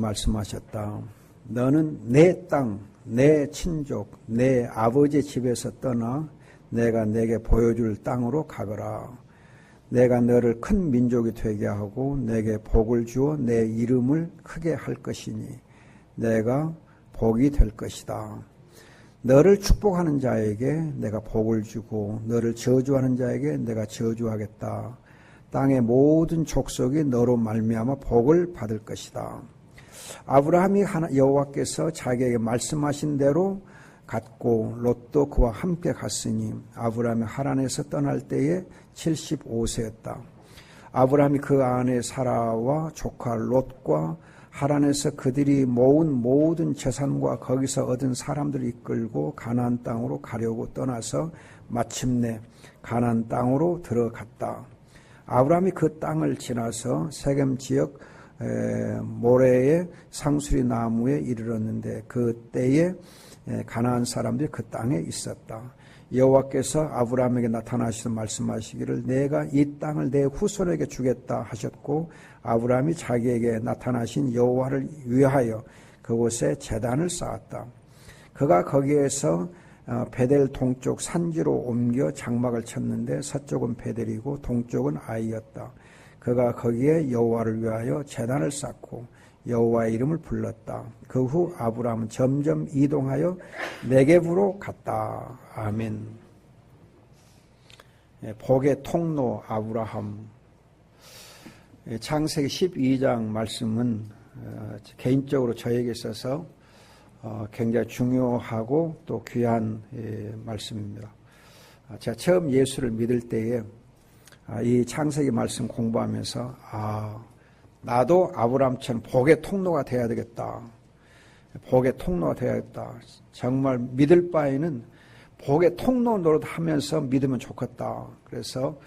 말씀하셨다. 너는 내 땅, 내 친족, 내 아버지 집에서 떠나 내가 내게 보여줄 땅으로 가거라. 내가 너를 큰 민족이 되게 하고 내게 복을 주어 내 이름을 크게 할 것이니 내가 복이 될 것이다. 너를 축복하는 자에게 내가 복을 주고 너를 저주하는 자에게 내가 저주하겠다. 땅의 모든 족속이 너로 말미암아 복을 받을 것이다. 아브라함이 여호와께서 자기에게 말씀하신 대로 갔고 롯도 그와 함께 갔으니 아브라함이 하란에서 떠날 때에 75세였다. 아브라함이 그 안에 사라와 조카 롯과 하란에서 그들이 모은 모든 재산과 거기서 얻은 사람들을 이끌고 가나안 땅으로 가려고 떠나서 마침내 가나안 땅으로 들어갔다. 아브라함이 그 땅을 지나서 세겜 지역 모래의 상수리 나무에 이르렀는데 그 때에 가나안 사람들이 그 땅에 있었다. 여호와께서 아브라함에게 나타나시서 말씀하시기를 내가 이 땅을 내 후손에게 주겠다 하셨고 아브라함이 자기에게 나타나신 여호와를 위하여 그곳에 재단을 쌓았다. 그가 거기에서 어, 베델 동쪽 산지로 옮겨 장막을 쳤는데 서쪽은 베델이고 동쪽은 아이였다. 그가 거기에 여호와를 위하여 재단을 쌓고 여호와의 이름을 불렀다. 그 후 아브라함은 점점 이동하여 네겝으로 갔다. 아멘. 예, 복의 통로 아브라함. 예, 창세기 12장 말씀은 어, 개인적으로 저에게 있어서 어, 굉장히 중요하고 또 귀한 예, 말씀입니다. 아, 제가 처음 예수를 믿을 때에 아, 이 창세기 말씀 공부하면서 아 나도 아브라함처럼 복의 통로가 돼야 되겠다. 복의 통로가 되야겠다. 정말 믿을 바에는 복의 통로 노릇하면서 믿으면 좋겠다. 그래서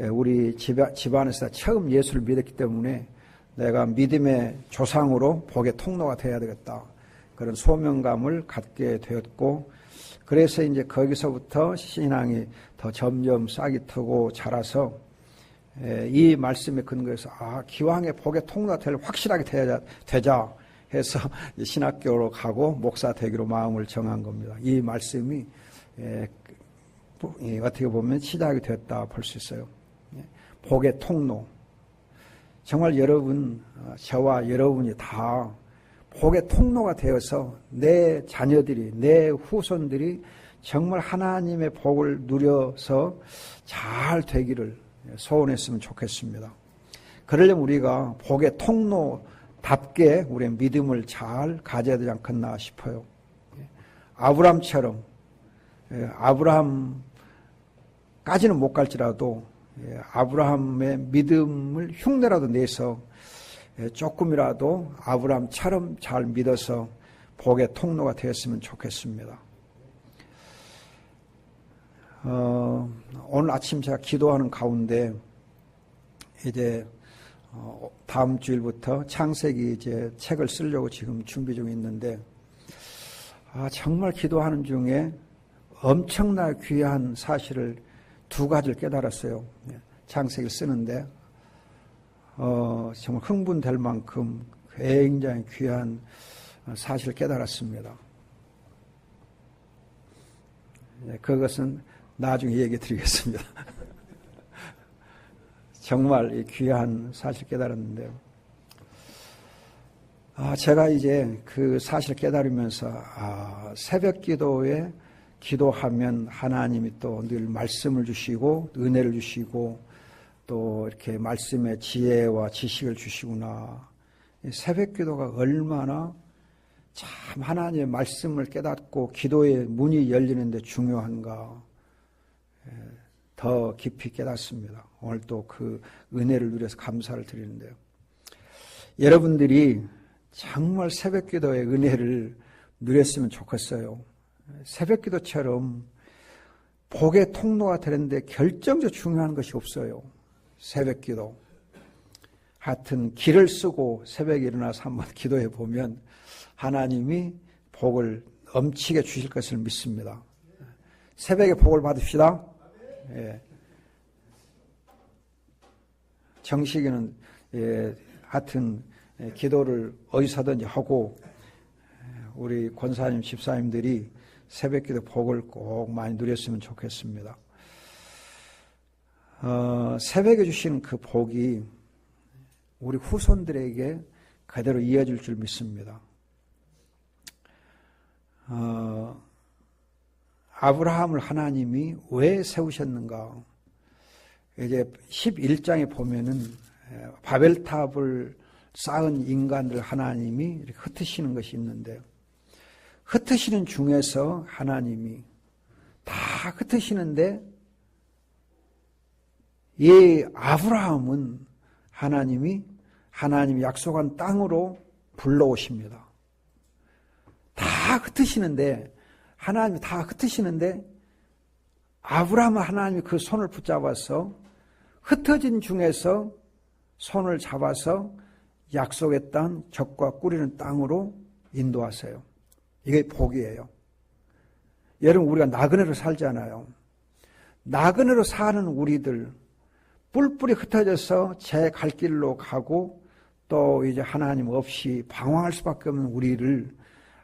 예, 우리 집안에서 처음 예수를 믿었기 때문에 내가 믿음의 조상으로 복의 통로가 돼야 되겠다. 그런 소명감을 갖게 되었고 그래서 이제 거기서부터 신앙이 더 점점 싹이 트고 자라서 예, 이 말씀에 근거해서 아 기왕에 복의 통로가 될 확실하게 되자, 되자 해서 신학교로 가고 목사 되기로 마음을 정한 겁니다. 이 말씀이 예, 어떻게 보면 시작이 됐다 볼 수 있어요. 예, 복의 통로. 정말 여러분, 어, 저와 여러분이 다 복의 통로가 되어서 내 자녀들이, 내 후손들이 정말 하나님의 복을 누려서 잘 되기를 소원했으면 좋겠습니다. 그러려면 우리가 복의 통로답게 우리의 믿음을 잘 가져야 되지 않겠나 싶어요. 아브람처럼 예, 아브라함까지는 못 갈지라도 예, 아브라함의 믿음을 흉내라도 내서 예, 조금이라도 아브라함처럼 잘 믿어서 복의 통로가 되었으면 좋겠습니다. 어, 오늘 아침 제가 기도하는 가운데 이제 어, 다음 주일부터 창세기 이제 책을 쓰려고 지금 준비 중에 있는데 아, 정말 기도하는 중에 엄청나 귀한 사실을 두 가지를 깨달았어요. 예, 창세기를 쓰는데 어, 정말 흥분될 만큼 굉장히 귀한 사실을 깨달았습니다. 예, 그것은 나중에 얘기 드리겠습니다. 정말 귀한 사실 깨달았는데요. 아, 제가 이제 그 사실 깨달으면서, 아, 새벽 기도에 기도하면 하나님이 또 늘 말씀을 주시고, 은혜를 주시고, 또 이렇게 말씀의 지혜와 지식을 주시구나. 새벽 기도가 얼마나 참 하나님의 말씀을 깨닫고 기도의 문이 열리는데 중요한가. 더 깊이 깨닫습니다. 오늘 또 그 은혜를 누려서 감사를 드리는데요. 여러분들이 정말 새벽 기도의 은혜를 누렸으면 좋겠어요. 새벽 기도처럼 복의 통로가 되는데 결정적 중요한 것이 없어요. 새벽 기도. 하여튼 길을 쓰고 새벽에 일어나서 한번 기도해 보면 하나님이 복을 엄치게 주실 것을 믿습니다. 새벽에 복을 받읍시다. 예. 정식이는 예, 하여튼 예, 기도를 어디서든지 하고 예, 우리 권사님, 집사님들이 새벽기도 복을 꼭 많이 누렸으면 좋겠습니다. 어, 새벽에 주신 그 복이 우리 후손들에게 그대로 이어질 줄 믿습니다. 어, 아브라함을 하나님이 왜 세우셨는가? 이제 11장에 보면은 바벨탑을 쌓은 인간들 하나님이 흩으시는 것이 있는데 흩으시는 중에서 하나님이 다 흩으시는데 이 아브라함은 하나님이 하나님이 약속한 땅으로 불러오십니다. 다 흩으시는데 하나님이 다 흩으시는데 아브라함 하나님이 그 손을 붙잡아서 흩어진 중에서 손을 잡아서 약속의 땅, 적과 꾸리는 땅으로 인도하세요. 이게 복이에요. 여러분, 우리가 나그네로 살잖아요. 나그네로 사는 우리들, 뿔뿔이 흩어져서 제 갈 길로 가고 또 이제 하나님 없이 방황할 수밖에 없는 우리를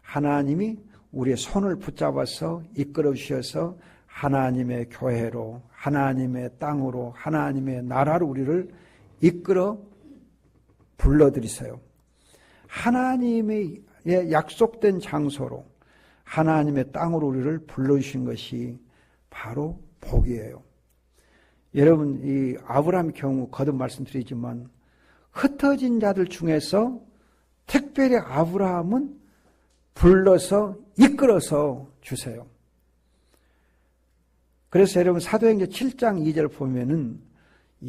하나님이 우리의 손을 붙잡아서 이끌어 주셔서 하나님의 교회로, 하나님의 땅으로, 하나님의 나라로 우리를 이끌어 불러들이세요. 하나님의 약속된 장소로, 하나님의 땅으로 우리를 불러주신 것이 바로 복이에요. 여러분, 이 아브라함의 경우 거듭 말씀드리지만, 흩어진 자들 중에서 특별히 아브라함은 불러서 이끌어서 주세요. 그래서 여러분 사도행전 7장 2절 보면은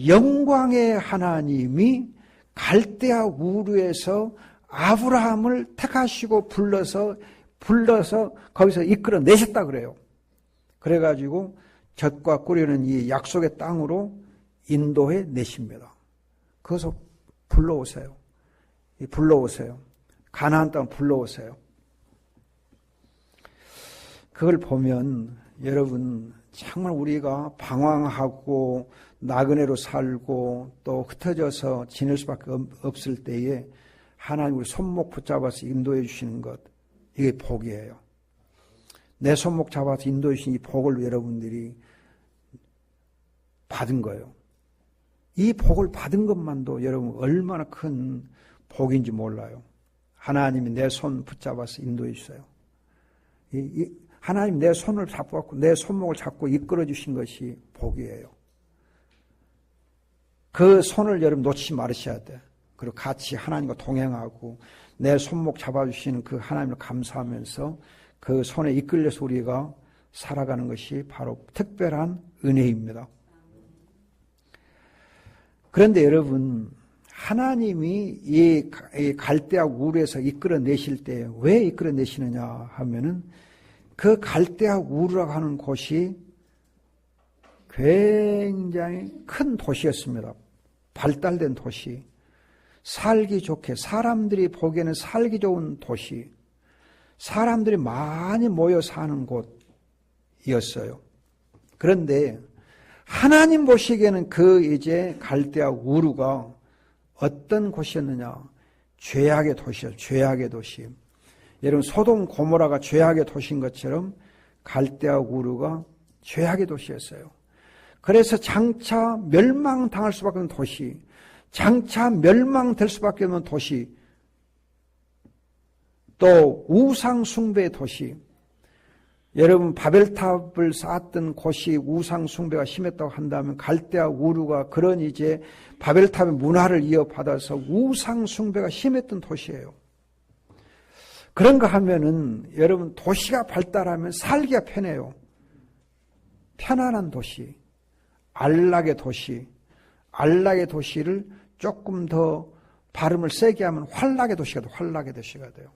영광의 하나님이 갈대아 우르에서 아브라함을 택하시고 불러서 불러서 거기서 이끌어 내셨다 그래요. 그래 가지고 젖과 꿀이는 이 약속의 땅으로 인도해 내십니다. 그래서 불러오세요. 불러오세요. 가나안 땅 불러오세요. 그걸 보면 여러분 정말 우리가 방황하고 나그네로 살고 또 흩어져서 지낼 수밖에 없을 때에 하나님 우리 손목 붙잡아서 인도해 주시는 것 이게 복이에요. 내 손목 잡아서 인도해 주신 이 복을 여러분들이 받은 거예요. 이 복을 받은 것만도 여러분 얼마나 큰 복인지 몰라요. 하나님이 내 손 붙잡아서 인도해 주세요. 이, 이, 하나님 내 손을 잡고 내 손목을 잡고 이끌어 주신 것이 복이에요. 그 손을 여러분 놓치지 말으셔야 돼. 그리고 같이 하나님과 동행하고 내 손목 잡아주시는 그 하나님을 감사하면서 그 손에 이끌려서 우리가 살아가는 것이 바로 특별한 은혜입니다. 그런데 여러분, 하나님이 이 갈대와 우르에서 이끌어내실 때 왜 이끌어내시느냐 하면은 그 갈대아 우르라고 하는 곳이 굉장히 큰 도시였습니다. 발달된 도시. 살기 좋게, 사람들이 보기에는 살기 좋은 도시. 사람들이 많이 모여 사는 곳이었어요. 그런데 하나님 보시기에는 그 이제 갈대아 우르가 어떤 곳이었느냐? 죄악의 도시였어요. 죄악의 도시. 여러분 소돔 고모라가 죄악의 도시인 것처럼 갈대아 우르가 죄악의 도시였어요. 그래서 장차 멸망당할 수밖에 없는 도시, 장차 멸망될 수밖에 없는 도시, 또 우상 숭배의 도시. 여러분 바벨탑을 쌓았던 곳이 우상 숭배가 심했다고 한다면 갈대아 우르가 그런 이제 바벨탑의 문화를 이어받아서 우상 숭배가 심했던 도시예요. 그런가 하면은 여러분 도시가 발달하면 살기가 편해요. 편안한 도시, 안락의 도시, 안락의 도시를 조금 더 발음을 세게 하면 활락의 도시가 돼 활락의 도시가 돼요.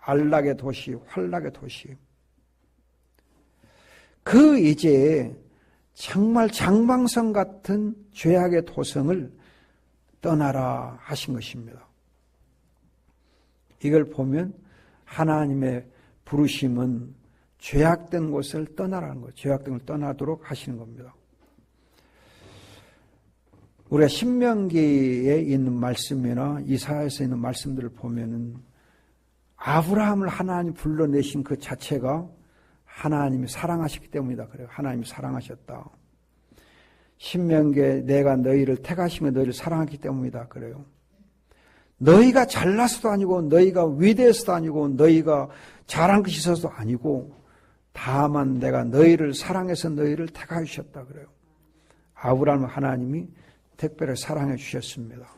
안락의 도시, 활락의 도시. 그 이제 정말 장방성 같은 죄악의 도성을 떠나라 하신 것입니다. 이걸 보면 하나님의 부르심은 죄악된 곳을 떠나라는 거예요. 죄악된 곳을 떠나도록 하시는 겁니다. 우리가 신명기에 있는 말씀이나 이사야에서 있는 말씀들을 보면은 아브라함을 하나님 불러내신 그 자체가 하나님이 사랑하셨기 때문이다. 그래요. 하나님이 사랑하셨다. 신명기에 내가 너희를 택하시며 너희를 사랑하기 때문이다. 그래요. 너희가 잘나서도 아니고 너희가 위대해서도 아니고 너희가 잘한 것이 있어서도 아니고 다만 내가 너희를 사랑해서 너희를 택하셨다 그래요. 아브라함 하나님이 특별히 사랑해 주셨습니다.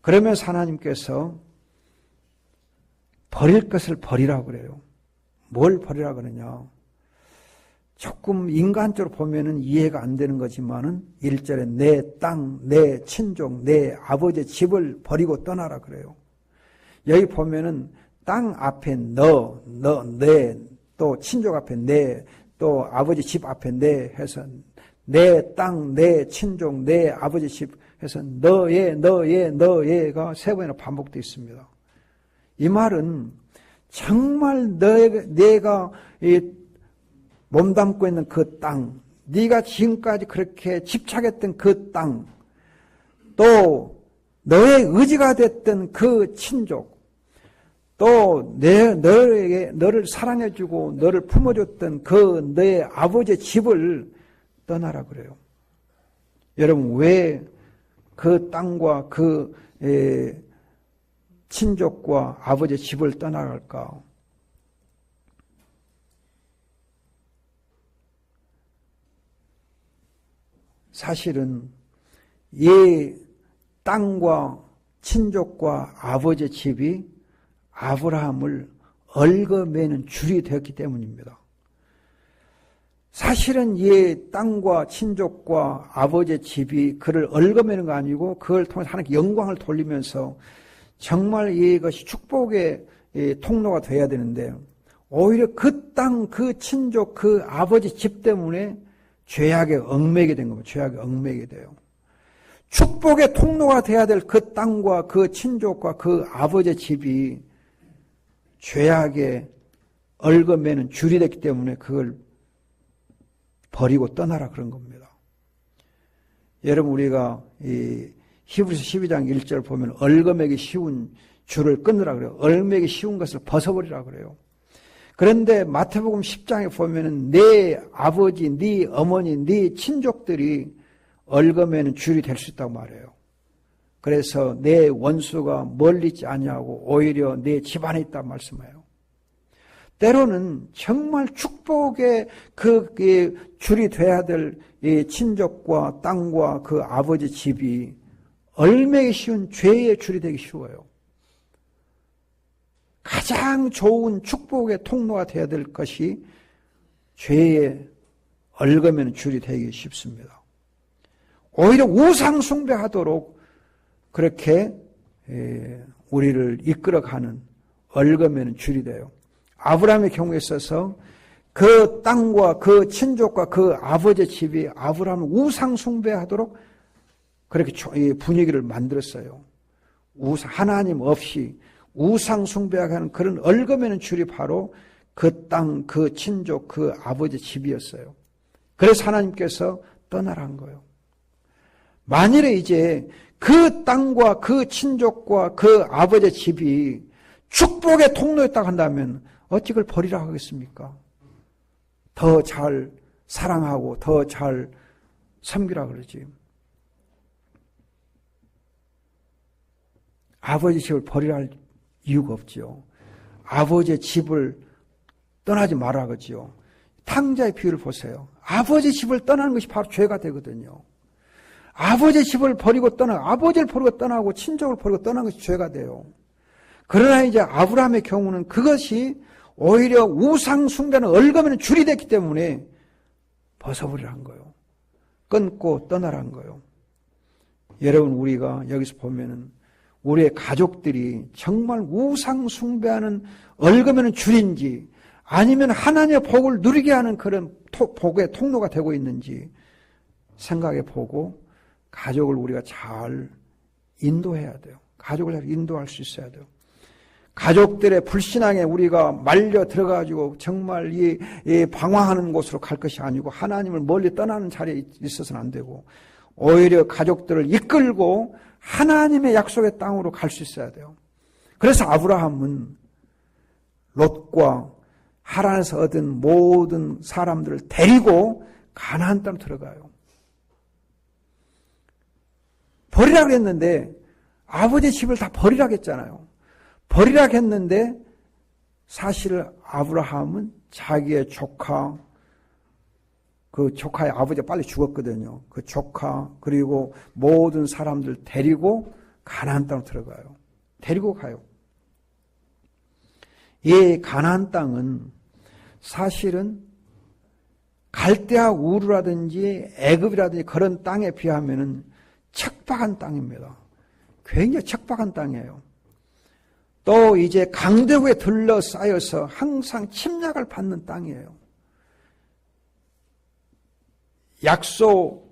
그러면서 하나님께서 버릴 것을 버리라고 그래요. 뭘 버리라 그러냐? 조금 인간적으로 보면은 이해가 안 되는 거지만은 1절에 내 땅, 내 친족, 내 아버지 집을 버리고 떠나라 그래요. 여기 보면은 땅 앞에 너, 너, 내, 또 친족 앞에 내, 또 아버지 집 앞에 내 해서 내 땅, 내 친족, 내 아버지 집 해서 너의, 너의, 너의가 세 번이나 반복되어 있습니다. 이 말은 정말 너, 내가 몸담고 있는 그 땅, 네가 지금까지 그렇게 집착했던 그 땅, 또 너의 의지가 됐던 그 친족, 또 내, 너에게, 너를 사랑해주고 너를 품어줬던 그 너의 아버지의 집을 떠나라 그래요. 여러분, 왜 그 땅과 그 에, 친족과 아버지의 집을 떠나갈까? 사실은 이 땅과 친족과 아버지의 집이 아브라함을 얽어매는 줄이 되었기 때문입니다. 사실은 이 땅과 친족과 아버지의 집이 그를 얽어매는 거 아니고 그걸 통해서 하나님께 영광을 돌리면서 정말 이것이 축복의 통로가 되어야 되는데 오히려 그 땅, 그 친족, 그 아버지 집 때문에 죄악에 얽매게 된 겁니다. 죄악에 얽매게 돼요. 축복의 통로가 돼야 될 그 땅과 그 친족과 그 아버지의 집이 죄악에 얽어매는 줄이 됐기 때문에 그걸 버리고 떠나라 그런 겁니다. 여러분 우리가 이 히브리서 12장 1절 보면 얽어매기 쉬운 줄을 끊으라 그래요. 얽매기 쉬운 것을 벗어버리라 그래요. 그런데 마태복음 10장에 보면은 내 아버지, 네 어머니, 네 친족들이 얽어매는 줄이 될 수 있다고 말해요. 그래서 내 원수가 멀리 있지 아니하고 오히려 내 집안에 있다 말씀해요. 때로는 정말 축복의 그 줄이 돼야 될 친족과 땅과 그 아버지 집이 얼매기 쉬운 죄의 줄이 되기 쉬워요. 가장 좋은 축복의 통로가 되어야 될 것이 죄의 얽으면 줄이 되기 쉽습니다. 오히려 우상 숭배하도록 그렇게 우리를 이끌어가는 얽으면 줄이 돼요. 아브라함의 경우에 있어서 그 땅과 그 친족과 그 아버지 집이 아브라함을 우상 숭배하도록 그렇게 분위기를 만들었어요. 우상, 하나님 없이 우상 숭배하는 그런 얽어매는 줄이 바로 그 땅, 그 친족, 그 아버지 집이었어요. 그래서 하나님께서 떠나란 거예요. 만일에 이제 그 땅과 그 친족과 그 아버지 집이 축복의 통로였다 한다면 어찌 그걸 버리라 하겠습니까? 더 잘 사랑하고 더 잘 섬기라 그러지. 아버지 집을 버리라 할 이유가 없지요. 아버지의 집을 떠나지 말아 그지요. 탕자의 비유를 보세요. 아버지 집을 떠나는 것이 바로 죄가 되거든요. 아버지 집을 버리고 떠나, 아버지를 버리고 떠나고 친족을 버리고 떠나는 것이 죄가 돼요. 그러나 이제 아브라함의 경우는 그것이 오히려 우상 숭배는 얼거면 줄이 됐기 때문에 벗어버리란 거예요. 끊고 떠나란 거예요. 여러분 우리가 여기서 보면은 우리의 가족들이 정말 우상 숭배하는 얽으면 줄인지 아니면 하나님의 복을 누리게 하는 그런 복의 통로가 되고 있는지 생각해 보고 가족을 우리가 잘 인도해야 돼요. 가족을 잘 인도할 수 있어야 돼요. 가족들의 불신앙에 우리가 말려 들어가지고 정말 이, 이 방황하는 곳으로 갈 것이 아니고 하나님을 멀리 떠나는 자리에 있어서는 안 되고 오히려 가족들을 이끌고 하나님의 약속의 땅으로 갈 수 있어야 돼요. 그래서 아브라함은 롯과 하란에서 얻은 모든 사람들을 데리고 가나안 땅 들어가요. 버리라고 했는데 아버지 집을 다 버리라고 했잖아요. 버리라고 했는데 사실 아브라함은 자기의 조카 그 조카의 아버지가 빨리 죽었거든요. 그 조카 그리고 모든 사람들 데리고 가나안 땅으로 들어가요. 데리고 가요. 이 가나안 땅은 사실은 갈대아 우르라든지 애굽이라든지 그런 땅에 비하면은 척박한 땅입니다. 굉장히 척박한 땅이에요. 또 이제 강대국에 둘러싸여서 항상 침략을 받는 땅이에요. 약소한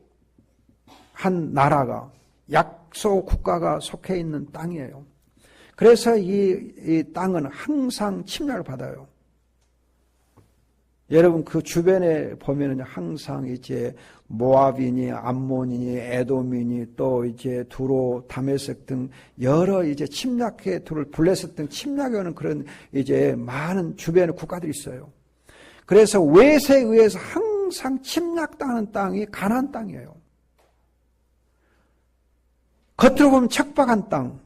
나라가 약소 국가가 속해 있는 땅이에요. 그래서 이, 이 땅은 항상 침략을 받아요. 여러분 그 주변에 보면은 항상 이제 모압이니 암몬이니 에돔이니 또 이제 두로 다메섹 등 여러 이제 침략해 둘을 블레셋 등 침략해 오는 그런 이제 많은 주변의 국가들이 있어요. 그래서 외세에 의해서 항 상 침략당하는 땅이 가나안 땅이에요. 겉으로 보면 척박한 땅,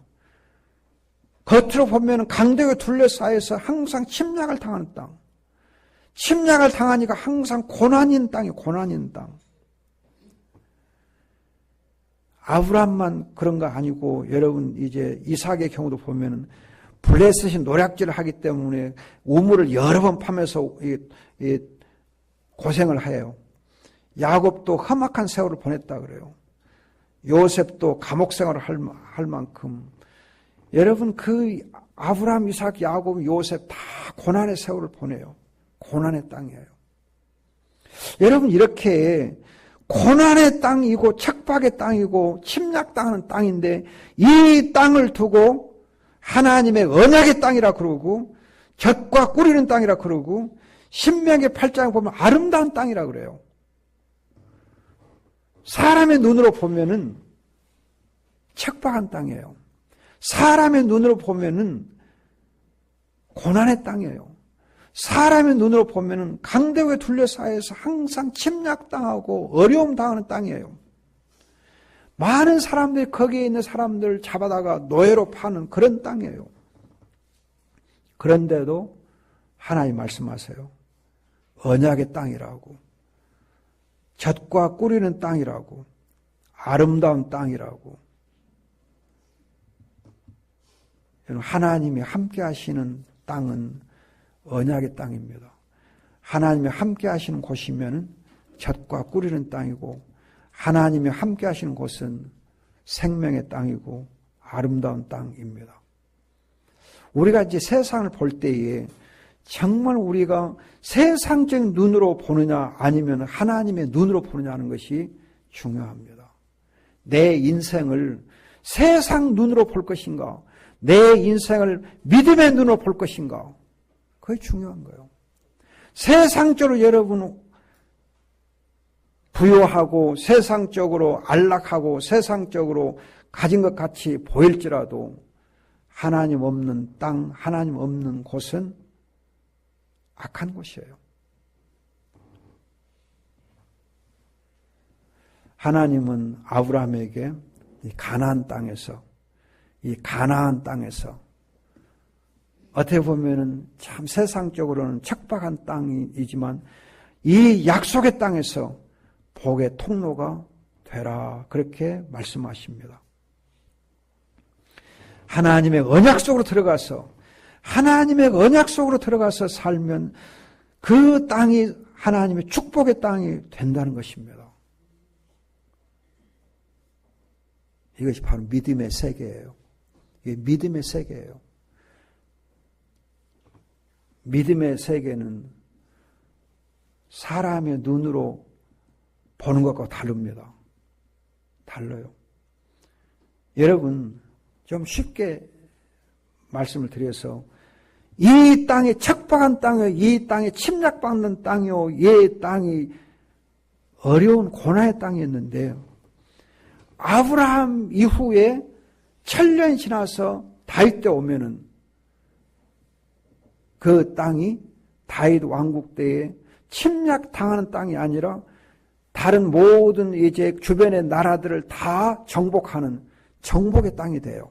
겉으로 보면 강대에 둘러싸여서 항상 침략을 당하는 땅. 침략을 당하니까 항상 고난인 땅이 고난인 땅. 아브람만 그런 거 아니고 여러분 이제 이삭의 경우도 보면은 블레셋이 노략질을 하기 때문에 우물을 여러 번 파면서 고생을 해요. 야곱도 험악한 세월을 보냈다 그래요. 요셉도 감옥 생활을 할, 할 만큼 여러분 그 아브라함, 이삭, 야곱, 요셉 다 고난의 세월을 보내요. 고난의 땅이에요. 여러분 이렇게 고난의 땅이고 척박의 땅이고 침략당하는 땅인데 이 땅을 두고 하나님의 언약의 땅이라 그러고 젖과 꿀이는 땅이라 그러고 신명의 팔장을 보면 아름다운 땅이라 그래요. 사람의 눈으로 보면은 척박한 땅이에요. 사람의 눈으로 보면은 고난의 땅이에요. 사람의 눈으로 보면은 강대국에 둘러싸여서 항상 침략당하고 어려움 당하는 땅이에요. 많은 사람들이 거기에 있는 사람들 잡아다가 노예로 파는 그런 땅이에요. 그런데도 하나님 말씀하세요. 언약의 땅이라고. 젖과 꿀이는 땅이라고. 아름다운 땅이라고. 하나님이 함께 하시는 땅은 언약의 땅입니다. 하나님이 함께 하시는 곳이면 젖과 꿀이는 땅이고 하나님이 함께 하시는 곳은 생명의 땅이고 아름다운 땅입니다. 우리가 이제 세상을 볼 때에 정말 우리가 세상적 눈으로 보느냐 아니면 하나님의 눈으로 보느냐 하는 것이 중요합니다. 내 인생을 세상 눈으로 볼 것인가? 내 인생을 믿음의 눈으로 볼 것인가? 그게 중요한 거예요. 세상적으로 여러분 부유하고 세상적으로 안락하고 세상적으로 가진 것 같이 보일지라도 하나님 없는 땅, 하나님 없는 곳은 악한 곳이에요. 하나님은 아브라함에게 이 가나안 땅에서 이 가나안 땅에서 어떻게 보면은 참 세상적으로는 척박한 땅이지만 이 약속의 땅에서 복의 통로가 되라 그렇게 말씀하십니다. 하나님의 언약 속으로 들어가서 하나님의 언약 속으로 들어가서 살면 그 땅이 하나님의 축복의 땅이 된다는 것입니다. 이것이 바로 믿음의 세계예요. 이게 믿음의 세계예요. 믿음의 세계는 사람의 눈으로 보는 것과 다릅니다. 달라요. 여러분, 좀 쉽게 말씀을 드려서 이 땅이 척박한 땅이요, 이 땅이 침략받는 땅이요, 이 땅이 어려운 고난의 땅이었는데요. 아브라함 이후에 천년이 지나서 다윗 때 오면은 그 땅이 다윗 왕국 때에 침략 당하는 땅이 아니라 다른 모든 이제 주변의 나라들을 다 정복하는 정복의 땅이 돼요.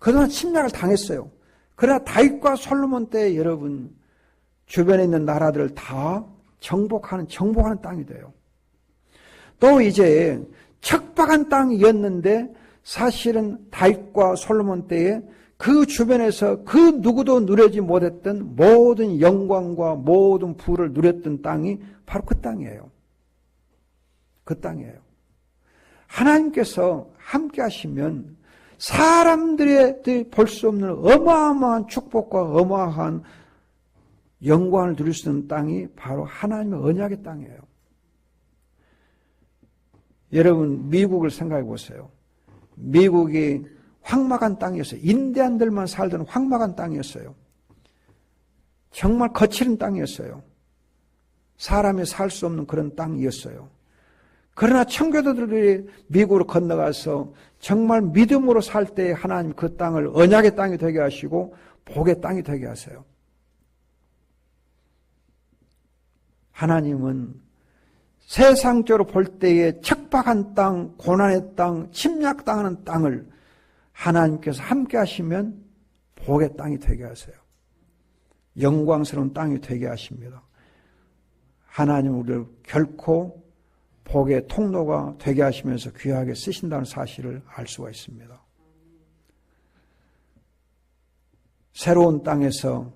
그동안 침략을 당했어요. 그러나 다윗과 솔로몬 때 여러분 주변에 있는 나라들을 다 정복하는 정복하는 땅이 돼요. 또 이제 척박한 땅이었는데 사실은 다윗과 솔로몬 때에 그 주변에서 그 누구도 누리지 못했던 모든 영광과 모든 부를 누렸던 땅이 바로 그 땅이에요. 그 땅이에요. 하나님께서 함께 하시면 사람들이 볼 수 없는 어마어마한 축복과 어마어마한 영광을 누릴 수 있는 땅이 바로 하나님의 언약의 땅이에요. 여러분, 미국을 생각해 보세요. 미국이 황막한 땅이었어요. 인디안들만 살던 황막한 땅이었어요. 정말 거칠은 땅이었어요. 사람이 살 수 없는 그런 땅이었어요. 그러나 청교도들이 미국으로 건너가서 정말 믿음으로 살 때 하나님 그 땅을 언약의 땅이 되게 하시고 복의 땅이 되게 하세요. 하나님은 세상적으로 볼 때에 척박한 땅, 고난의 땅, 침략당하는 땅을 하나님께서 함께 하시면 복의 땅이 되게 하세요. 영광스러운 땅이 되게 하십니다. 하나님 우리를 결코 복의 통로가 되게 하시면서 귀하게 쓰신다는 사실을 알 수가 있습니다. 새로운 땅에서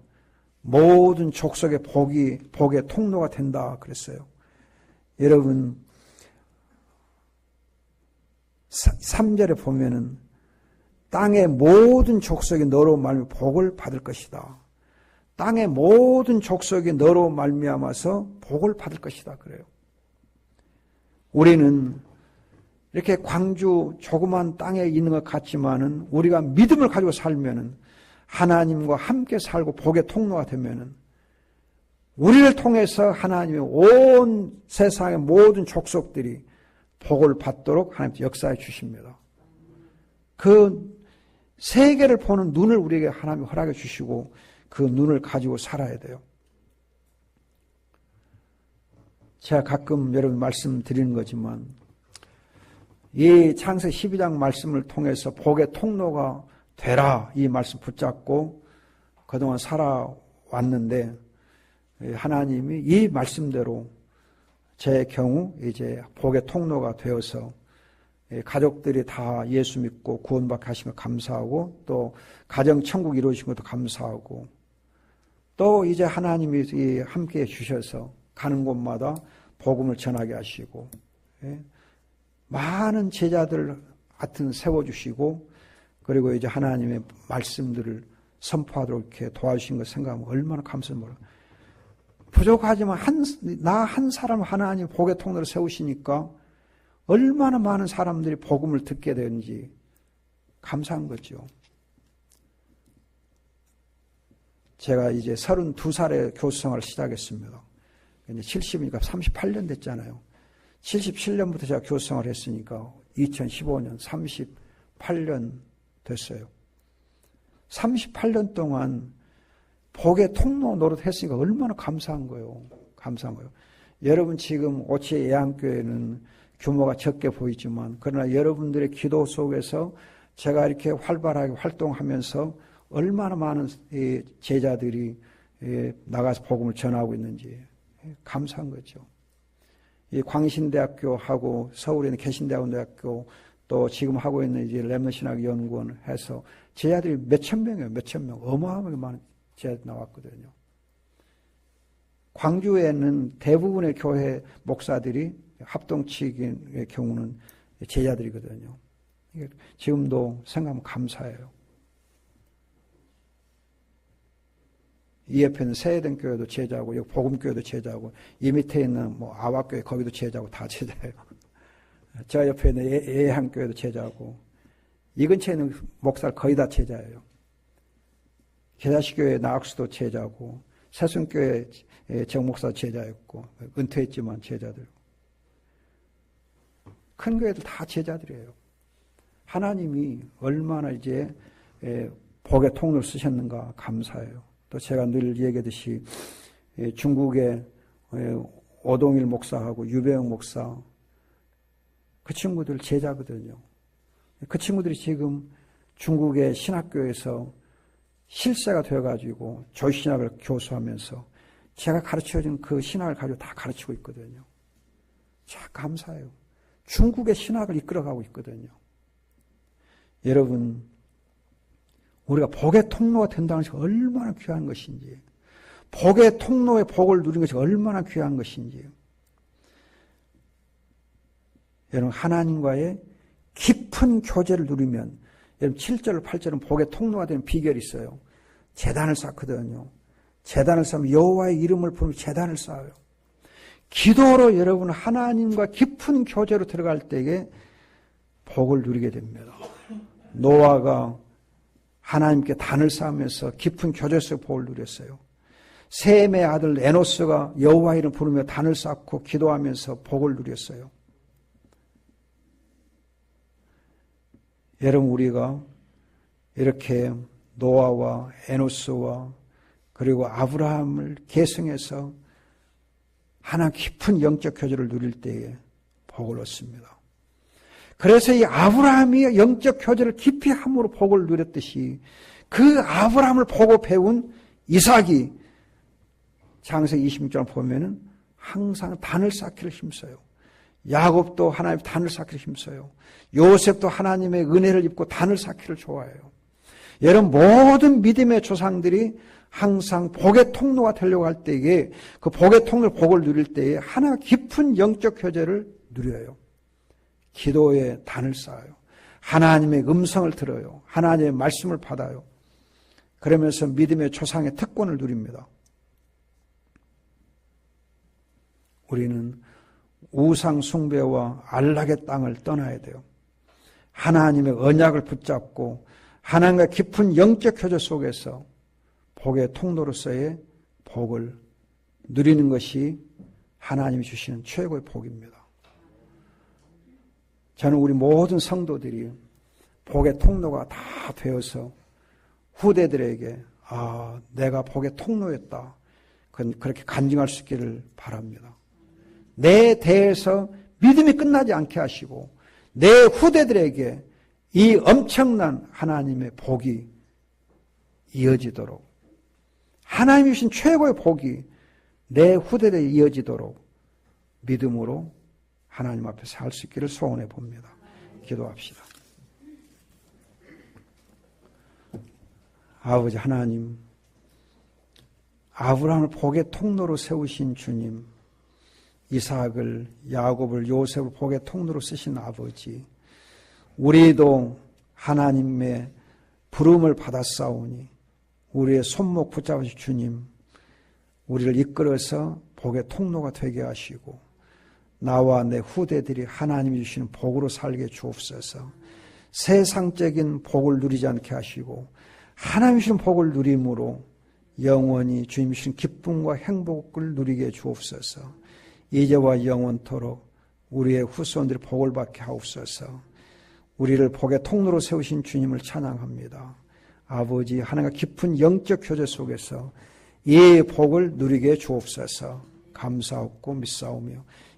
모든 족속의 복이 복의 통로가 된다 그랬어요. 여러분 3절에 보면은 땅의 모든 족속이 너로 말미 복을 받을 것이다. 땅의 모든 족속이 너로 말미암아서 복을 받을 것이다 그래요. 우리는 이렇게 광주 조그만 땅에 있는 것 같지만은 우리가 믿음을 가지고 살면은 하나님과 함께 살고 복의 통로가 되면은 우리를 통해서 하나님의 온 세상의 모든 족속들이 복을 받도록 하나님 역사해 주십니다. 그 세계를 보는 눈을 우리에게 하나님 허락해 주시고 그 눈을 가지고 살아야 돼요. 제가 가끔 여러분 말씀드리는 거지만 이 창세 12장 말씀을 통해서 복의 통로가 되라 이 말씀 붙잡고 그동안 살아왔는데 하나님이 이 말씀대로 제 경우 이제 복의 통로가 되어서 가족들이 다 예수 믿고 구원받게 것 감사하고 또 가정 천국 이루어진 것도 감사하고 또 이제 하나님이 함께 해 주셔서 가는 곳마다 복음을 전하게 하시고 예, 많은 제자들 하여튼 세워주시고 그리고 이제 하나님의 말씀들을 선포하도록 이렇게 도와주신 것 생각하면 얼마나 감사합니다. 부족하지만 한, 나 한 사람 하나님 복의 통로를 세우시니까 얼마나 많은 사람들이 복음을 듣게 되는지 감사한 거죠. 제가 이제 32살에 교수 생활을 시작했습니다. 이제 70이니까 38년 됐잖아요. 77년부터 제가 교수 생활을 했으니까 2015년 38년 됐어요. 38년 동안 복의 통로 노릇 했으니까 얼마나 감사한 거예요. 감사한 거예요. 여러분 지금 오치 예안교회는 규모가 적게 보이지만 그러나 여러분들의 기도 속에서 제가 이렇게 활발하게 활동하면서 얼마나 많은 제자들이 나가서 복음을 전하고 있는지 감사한 거죠. 이 광신대학교하고 서울에 있는 개신대학교 또 지금 하고 있는 이제 렘너신학 연구원 해서 제자들이 몇천 명이에요. 몇천 명. 어마어마하게 많은 제자 나왔거든요. 광주에는 대부분의 교회 목사들이 합동치기의 경우는 제자들이거든요. 지금도 생각하면 감사해요. 이 옆에는 세해등 교회도 제자고, 여기 복음교회도 제자고, 이 밑에 있는 뭐 아와교회 거기도 제자고 다 제자예요. 저 옆에 있는 예, 예한교회도 제자고, 이 근처에 있는 목사를 거의 다 제자예요. 계자식교회 나학수도 제자고 새순교회 정목사 제자였고 은퇴했지만 제자들 큰 교회들 다 제자들이에요. 하나님이 얼마나 이제 복의 통로를 쓰셨는가 감사해요. 또 제가 늘 얘기하듯이 중국의 오동일 목사하고 유배영 목사 그 친구들 제자거든요. 그 친구들이 지금 중국의 신학교에서 실세가 되어가지고 조신학을 교수하면서 제가 가르쳐준 그 신학을 가지고 다 가르치고 있거든요. 참 감사해요. 중국의 신학을 이끌어가고 있거든요. 여러분, 우리가 복의 통로가 된다는 것이 얼마나 귀한 것인지, 복의 통로의 복을 누린 것이 얼마나 귀한 것인지, 여러분, 하나님과의 깊은 교제를 누리면, 여러분, 7절, 8절은 복의 통로가 되는 비결이 있어요. 재단을 쌓거든요. 재단을 쌓으면 여호와의 이름을 부르며 재단을 쌓아요. 기도로 여러분 하나님과 깊은 교제로 들어갈 때에 복을 누리게 됩니다. 노아가 하나님께 단을 쌓으면서 깊은 교제에서 복을 누렸어요. 셈의 아들 에노스가 여호와 이름 부르며 단을 쌓고 기도하면서 복을 누렸어요. 여러분 우리가 이렇게 노아와 에노스와 그리고 아브라함을 계승해서 하나 깊은 영적 교제를 누릴 때에 복을 얻습니다. 그래서 이 아브라함이 영적 교제를 깊이 함으로 복을 누렸듯이 그 아브라함을 보고 배운 이삭이 장세기 26절 보면은 항상 단을 쌓기를 힘써요. 야곱도 하나님 단을 쌓기를 힘써요. 요셉도 하나님의 은혜를 입고 단을 쌓기를 좋아해요. 여러분 모든 믿음의 조상들이 항상 복의 통로가 되려고 할 때에 그 복의 통로 복을 누릴 때에 하나 깊은 영적 교제를 누려요. 기도의 단을 쌓아요. 하나님의 음성을 들어요. 하나님의 말씀을 받아요. 그러면서 믿음의 조상의 특권을 누립니다. 우리는 우상 숭배와 안락의 땅을 떠나야 돼요. 하나님의 언약을 붙잡고 하나님과 깊은 영적 교제 속에서 복의 통로로서의 복을 누리는 것이 하나님이 주시는 최고의 복입니다. 저는 우리 모든 성도들이 복의 통로가 다 되어서 후대들에게 아, 내가 복의 통로였다. 그렇게 간증할 수 있기를 바랍니다. 내 대에서 믿음이 끝나지 않게 하시고 내 후대들에게 이 엄청난 하나님의 복이 이어지도록 하나님이 주신 최고의 복이 내 후대에 이어지도록 믿음으로 하나님 앞에 살 수 있기를 소원해 봅니다. 기도합시다. 아버지 하나님, 아브라함을 복의 통로로 세우신 주님, 이삭을, 야곱을, 요셉을 복의 통로로 쓰신 아버지, 우리도 하나님의 부름을 받았사오니 우리의 손목 붙잡으신 주님, 우리를 이끌어서 복의 통로가 되게 하시고 나와 내 후대들이 하나님이 주시는 복으로 살게 주옵소서. 세상적인 복을 누리지 않게 하시고 하나님 주신 복을 누림으로 영원히 주님 주신 기쁨과 행복을 누리게 주옵소서. 이제와 영원토록 우리의 후손들이 복을 받게 하옵소서. 우리를 복의 통로로 세우신 주님을 찬양합니다. 아버지 하나님과 깊은 영적 교제 속에서 이 복을 누리게 주옵소서 감사하고 믿사오며